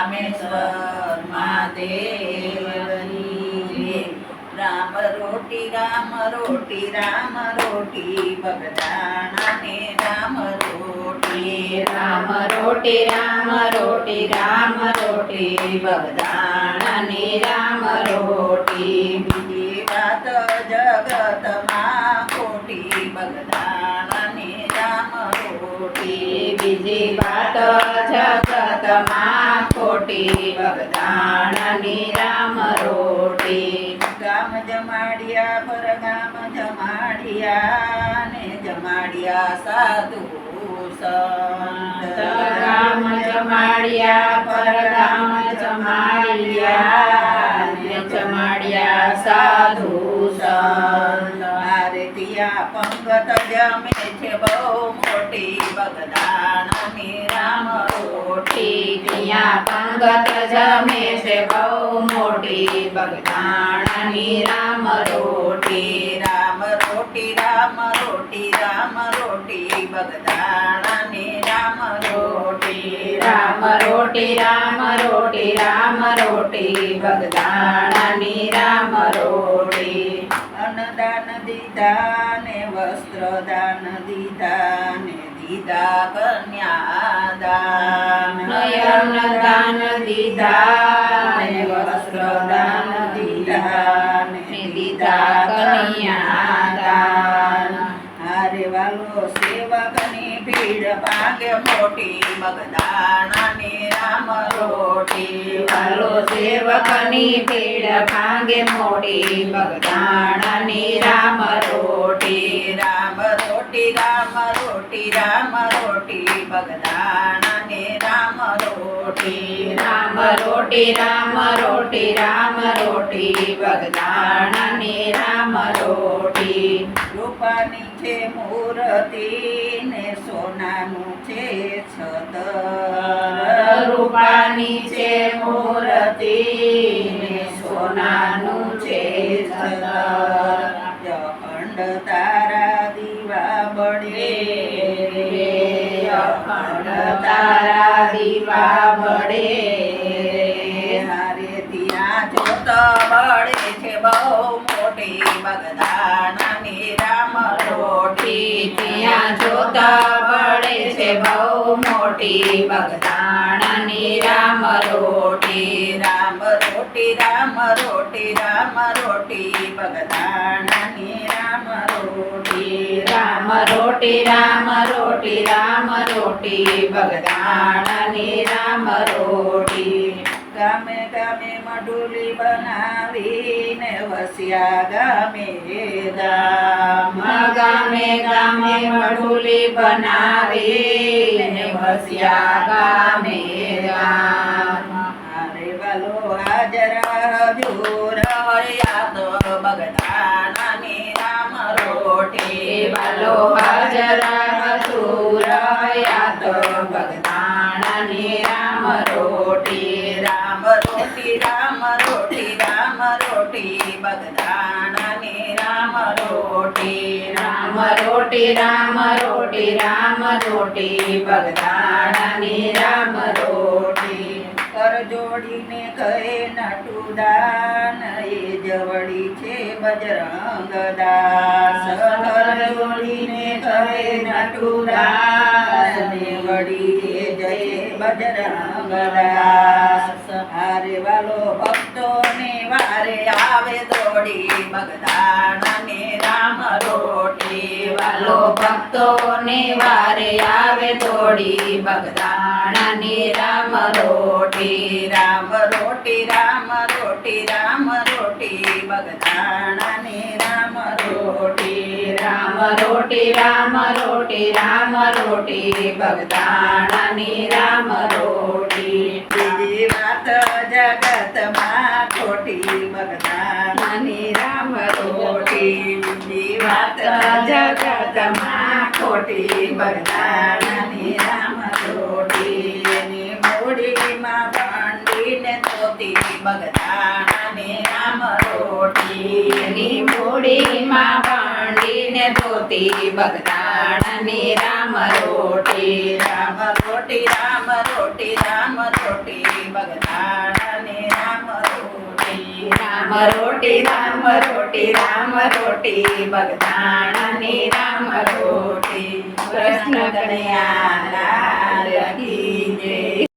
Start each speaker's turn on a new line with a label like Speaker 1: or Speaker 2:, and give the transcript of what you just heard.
Speaker 1: રામેશ્વર મહાદેવની રામ રોટી રામ રોટી રામ રોટી. બગદાણાને રામ રોટી.
Speaker 2: રામ રોટી રામ રોટી રામ રોટી. બગદાણાને રામ રોટી.
Speaker 1: બીજી વાત જગતમાં ખોટી. બગદાણાને રામ રોટી.
Speaker 2: બીજી વાત જગતમાં ખોટી બગદાણાની રામ રોટી.
Speaker 1: ગામ જમાડિયા પર ગામ જમાડિયા ને જમાડિયા સાધુ
Speaker 2: ગામ જમાડિયા પર ગામ જમાડિયા ને જમાડિયા સાધુ સંત.
Speaker 1: મારે ત્યાં પંગત જમે છે બહુ મોટી બગદાણાની રામ રોટી.
Speaker 2: ત્યાં પંગત જમે છે બહુ મોટી બગદાણાની રામ રોટી
Speaker 1: રામ રોટી રામ રોટી રામ રોટી, બગદાણાની રામ રોટી
Speaker 2: રામ રોટી રામ રોટી રામ રોટી, બગદાણાની રામ રોટી.
Speaker 1: અન્નદાન દીધા ને વસ્ત્રદાન દીધા ને દીધા કન્યાદાન.
Speaker 2: નયન દાન દીધા ને વસ્ત્રદાન દીધા ને દીધા કન્યાદાન.
Speaker 1: હારે વાલો ભીડ ભાગે મોટી બગદાણાની રામ રોટી.
Speaker 2: વાલો સેવકની ભીડ ભાંગે મોટી બગદાણાની રામ રોટી.
Speaker 1: રામ રોટી રામ રોટી રામ રોટી બગદાણાને રોટી
Speaker 2: રામ રોટી રામ રોટી બગદાણાની રામ રોટી.
Speaker 1: રૂપાની છે મૂર્તિ ને સોનાનું છે છતર
Speaker 2: રૂપાની છે મૂર્તિ ને સોનાનું છે છતર
Speaker 1: અખંડ તારા દીવા બળે.
Speaker 2: અખંડ તારા દીવા બળે.
Speaker 1: ત્યાં જોત છે બહુ મોટી બગદાણાની રામ રોટી
Speaker 2: ત્યાં જોતા બળે છે બહુ મોટી બગદાણાની રામ રોટી
Speaker 1: રામ રોટી રામ રોટી રામ રોટી બગદાણાની રામ રોટી
Speaker 2: રામ રામ રોટી
Speaker 1: ગામે ગામે મઢુલી બનાવીને વસ્યા ગામે ગામ.
Speaker 2: ગામે ગામે મઢુલી બનાવીને વસ્યા ગામે ધામ
Speaker 1: અરે વાલો હાજર હજુર હરિયા તો બગદાણાની રામ રોટી.
Speaker 2: વાલો હાજર રોટી
Speaker 1: રોટી રામ રોટી રામ રોટી રામ રોટી
Speaker 2: રામ રોટી બગદાણાની રામ રોટી.
Speaker 1: કર જોડીને કહે નટુદાન એ જવડી છે બજરંગ દાસ. કર જોડીને કહે નટુદાન વડી છે જય બજરંગ દાસ. હારે વાલો ભક્તોને આવે દોડી બગદાણાને રામ રોટી.
Speaker 2: વાલો ભક્તોને વારે આવે દોડી બગદાણાની રામ રોટી.
Speaker 1: રામ રોટી રામ રોટી રામ રોટી. બગદાણાની રામ રોટી.
Speaker 2: રામ રોટી રામ રોટી રામ રોટી. બગદાણાની રામ રોટી.
Speaker 1: વાત જગતમાં ખોટી બગદાણાની રામ બીજી વાત જગતમાં ખોટી બગદાણાની રામ રોટી એની મૂડીમાં ભાંડીને તોતી બગદાણાની રામ રોટી
Speaker 2: એની મૂડીમાં ભાંડીને ધોતી, બગદાણાની રામ રોટી
Speaker 1: રામ રોટી રામ રોટી રામ રોટી બગદાણાની રામ રોટી
Speaker 2: રામ રામ રોટી રામ રોટી રામ રોટી બગદાણાની રામ રોટી. કૃષ્ણ કન્યા લાલ કી